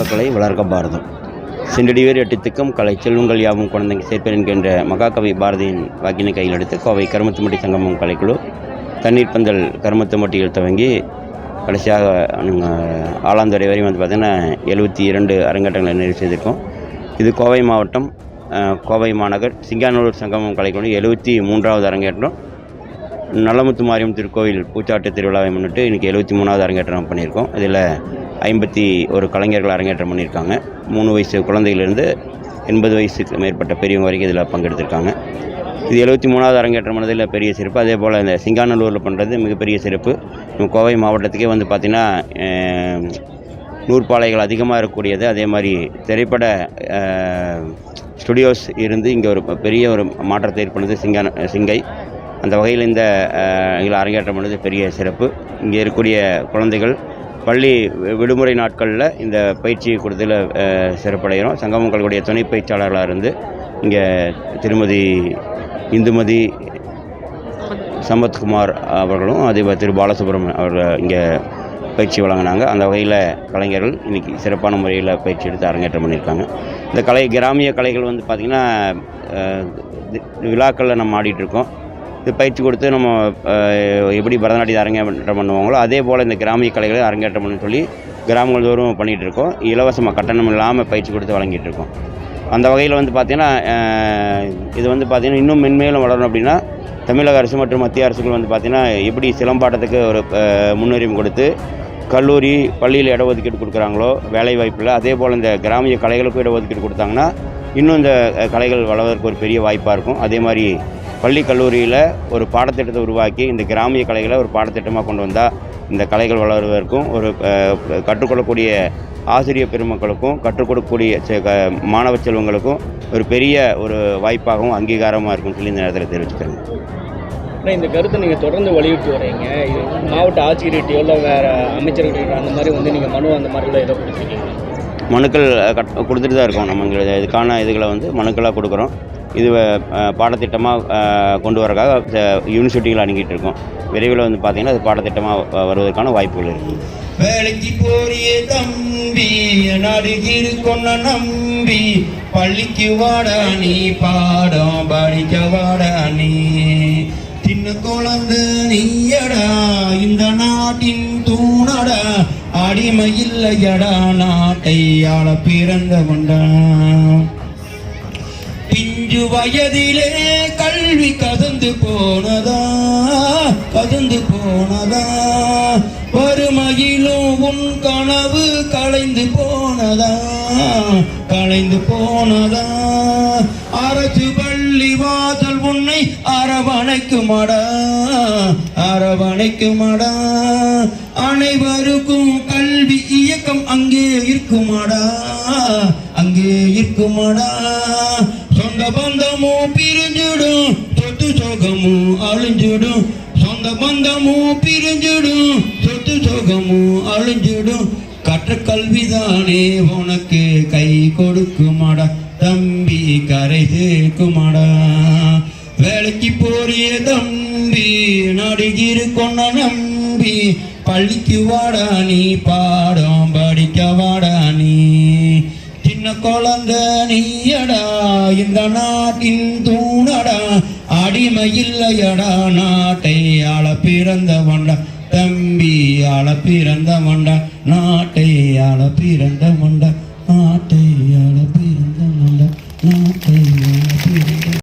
வாழ்க்க கலை வளர்க்க பாரதம். சென்றடிவேர் எட்டு திக்கும் கலை செல்வங்கள் யாவும் குழந்தைங்க சேர்ப்பேன் என்கின்ற மகாகவி பாரதியின் வாக்கினை கையில் எடுத்து கோவை கருமத்துமட்டி சங்கமம் கலைக்குழு தண்ணீர் பந்தல் கருமத்துமட்டியில் துவங்கி கடைசியாக ஆலாந்துறை வரையும் வந்து பார்த்திங்கன்னா எழுபத்தி இரண்டு அரங்கேற்றங்களை நிறைவு செய்திருக்கோம். இது கோவை மாவட்டம் கோவை மாநகர் சிங்கானூர் சங்கமம் கலைக்குழு எழுபத்தி மூன்றாவது அரங்கேற்றம். நல்லமுத்து மாரியம் திருக்கோயில் பூச்சாட்டு திருவிழாவை முன்னிட்டு இன்றைக்கி எழுபத்தி மூணாவது அரங்கேற்றம் பண்ணியிருக்கோம். இதில் ஐம்பத்தி ஒரு கலைஞர்கள் அரங்கேற்றம் பண்ணியிருக்காங்க. மூணு வயசு குழந்தையிலேருந்து எண்பது வயசுக்கு மேற்பட்ட பெரியவங்க வரைக்கும் இதில் பங்கெடுத்திருக்காங்க. இது எழுபத்தி மூணாவது அரங்கேற்றம் பண்ணதில் பெரிய சிறப்பு. அதே போல் இந்த சிங்காநல்லூரில் பண்ணுறது மிகப்பெரிய சிறப்பு. நம்ம கோவை மாவட்டத்துக்கே வந்து பார்த்திங்கன்னா நூற்பாலைகள் அதிகமாக இருக்கக்கூடியது. அதே மாதிரி திரைப்பட ஸ்டுடியோஸ் இருந்து இங்கே ஒரு பெரிய ஒரு மாற்றத்தை ஏற்படுது. சிங்கான சிங்கை. அந்த வகையில் இந்த இதில் அரங்கேற்றம் பண்ணது பெரிய சிறப்பு. இங்கே இருக்கக்கூடிய குழந்தைகள் பள்ளி விடுமுறை நாட்களில் இந்த பயிற்சி கொடுத்ததில் சிறப்படைகிறோம் சங்கமம் சங்கமங்களுடைய துணை பயிற்சியாளர்களாக இருந்து இங்கே திருமதி இந்துமதி சம்பத்குமார் அவர்களும் அதே திரு பாலசுப்ரமணியம் அவர்கள் இங்கே பயிற்சி வழங்கினாங்க. அந்த வகையில் கலைஞர்கள் இன்றைக்கி சிறப்பான முறையில் பயிற்சி எடுத்து அரங்கேற்றம் பண்ணியிருக்காங்க. இந்த கலை கிராமிய கலைகள் வந்து பார்த்திங்கன்னா விழாக்களில் நம்ம ஆடிட்டுருக்கோம் இது பயிற்சி கொடுத்து நம்ம எப்படி பரதநாட்டியம் அரங்கேற்றம் பண்ணுவாங்களோ அதே போல் இந்த கிராமிய கலைகளை அரங்கேற்றம் பண்ண சொல்லி கிராமங்கள் தோறும் பண்ணிகிட்டு இருக்கோம். இலவசமாக கட்டணம் இல்லாமல் பயிற்சி கொடுத்து வழங்கிட்டு இருக்கோம். அந்த வகையில் வந்து பார்த்திங்கன்னா இது வந்து பார்த்திங்கன்னா இன்னும் மென்மேலும் வளரணும் அப்படின்னா தமிழக அரசு மற்றும் மத்திய அரசுகள் வந்து பார்த்திங்கன்னா எப்படி சிலம்பாட்டத்துக்கு ஒரு முன்னுரிமை கொடுத்து கல்லூரி பள்ளியில் இடஒதுக்கீடு கொடுக்குறாங்களோ வேலை வாய்ப்பில் அதே போல் இந்த கிராமிய கலைகளுக்கும் இடஒதுக்கீடு கொடுத்தாங்கன்னா இன்னும் இந்த கலைகள் வளர்வதற்கு ஒரு பெரிய வாய்ப்பாக இருக்கும். அதே மாதிரி பள்ளி கல்லூரியில் ஒரு பாடத்திட்டத்தை உருவாக்கி இந்த கிராமிய கலைகளை ஒரு பாடத்திட்டமாக கொண்டு வந்தால் இந்த கலைகள் வளர்வதற்கும் ஒரு கற்றுக்கொள்ளக்கூடிய ஆசிரியர் பெருமக்களுக்கும் கற்றுக் கொடுக்கக்கூடிய செ- க- மாணவ செல்வங்களுக்கும் ஒரு பெரிய ஒரு வாய்ப்பாகவும் அங்கீகாரமாக இருக்கும்னு சொல்லி இந்த நேரத்தில் தெரிவிச்சுக்கிறேன் ஆனால் இந்த கருத்தை நீங்கள் தொடர்ந்து வலியுறுத்தி வரீங்க மாவட்ட ஆட்சியர்கிட்டயோ இல்லை வேறு அமைச்சர்கிட்ட அந்த மாதிரி வந்து நீங்கள் மனு அந்த மாதிரிலாம் ஏதோ கொடுத்துருக்கீங்க மனுக்கள் கட் கொடுத்துட்டு தான் இருக்கோம். நம்ம இதுக்கான இதுகளை வந்து மனுக்களாக கொடுக்குறோம். இது பாடத்திட்டமாக கொண்டு வரக்காக யூனிவர்சிட்டிகள் அணுகிட்டு இருக்கோம். விரைவில் வந்து பார்த்திங்கன்னா அது பாடத்திட்டமாக வருவதற்கான வாய்ப்புகள் இருக்குது வேலைக்கு போறிய தம்பி நடுகிரு கொன்ன நம்பி பள்ளிக்கு வாடா நீ பாடம் படிக்க வாடா நீ. சின்ன குழந்தை நீயடா இந்த நாட்டின் தூணடா அடிமை இல்லையடா நாட்டை ஆள பிறந்தவன்டா பிஞ்சு வயதிலே கல்வி கதந்து போனதா? கதந்து போனதா? வறுமையிலும் உன் கனவு கலைந்து போனதா? கலைந்து போனதா? அரசு பள்ளி வாசல் அரவணைக்குமாடா அரவணைக்குமாடா. அனைவருக்கும் கல்வி இயக்கம் அங்கே இருக்குமாடா அங்கே இருக்குமாடா. சொந்த பந்தமும் பிரிஞ்சிடும் சொத்து சோகமும் அழிஞ்சிடும். சொந்த பந்தமும் பிரிஞ்சிடும் சொத்து சோகமும் அழிஞ்சிடும். கற்ற கல்விதானே உனக்கு கை கொடுக்குமாடா தம்பி கரை சேர்க்குமாடா. வேலைக்கு போறிய தம்பி நடிகிரு கொண்ட நம்பி பள்ளிக்கு வாடா நீ பாடம் படிக்க வாடா நீ. சின்ன குழந்த நீயடா இந்த நாட்டின் தூணடா அடிமை இல்லையடா நாட்டை ஆள பிறந்தவன்டா. தம்பி ஆள பிறந்தவன்டா நாட்டை ஆள பிறந்தவன்டா